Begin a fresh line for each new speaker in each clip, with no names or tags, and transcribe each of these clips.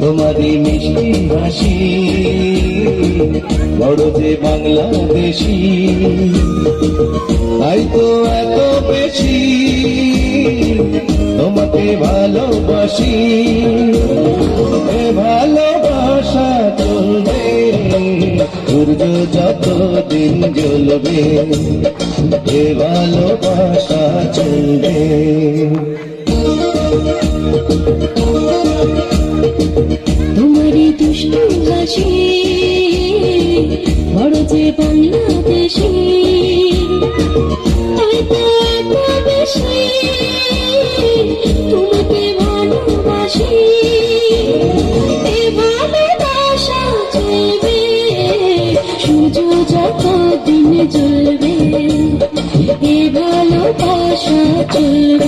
তোমারই মিষ্টি হাসি বড় যে বাংলাদেশি তাই তো এত বেশি। ভালোবাসি। এ ভালোবাসা চলবে সূর্য যত দিন জ্বলবে এ ভালোবাসা চলবে।
তোমারই দুষ্টু ভালোবাসা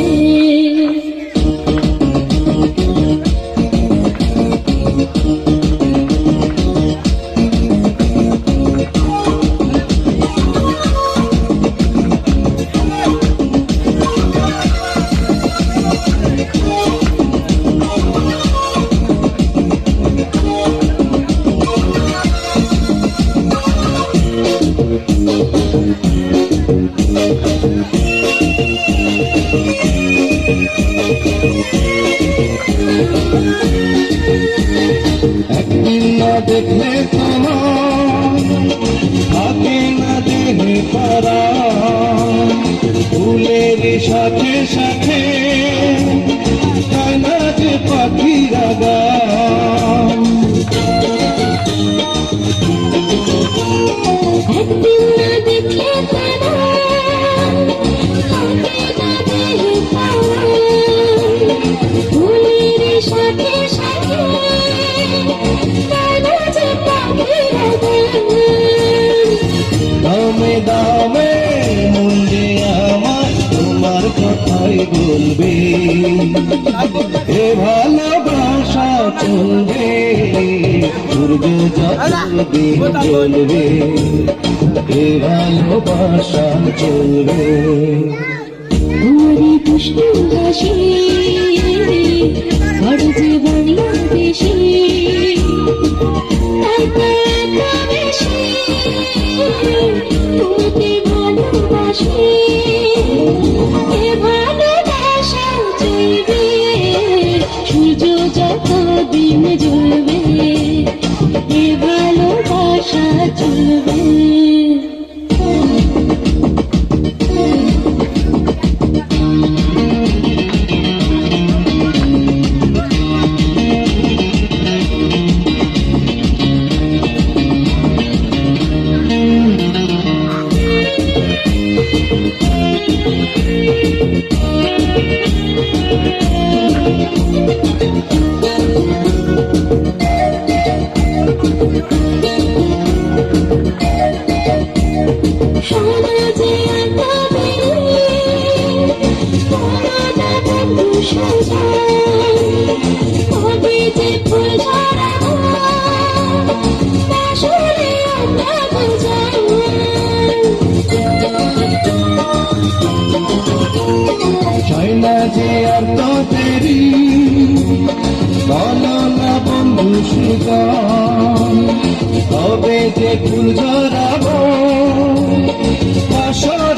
দেখলে থাকে না দেহে পারা। ফুলের সাথে সাথে যে পাখিরা গান
একদিন না দেখলে
বলবে এ ভালোবাসা চলবে সূর্য যতদিন জ্বলবে এ ভালোবাসা চলবে।
তোমাকে ভালোবাসি। দিন জ্বলবে এ ভালোবাসা চলবে।
না যে আর তো দেরি বলো না বন্ধু তবে যে ফুল আসরে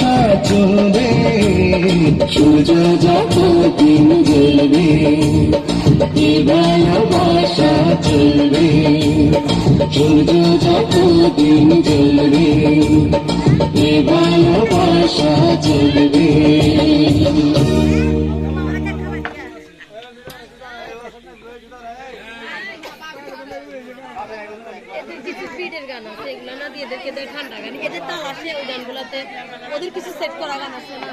ভালোবাসা চলবে সূর্য যত দিন জ্বলবে।
এ ভালোবাসা চলবে সূর্য যতদিন জ্বলবে। এ ভালোবাসা চলবে।
তাল আসে ওই গানগুলোতে ওদের কিছু সেট করা গান আছে না?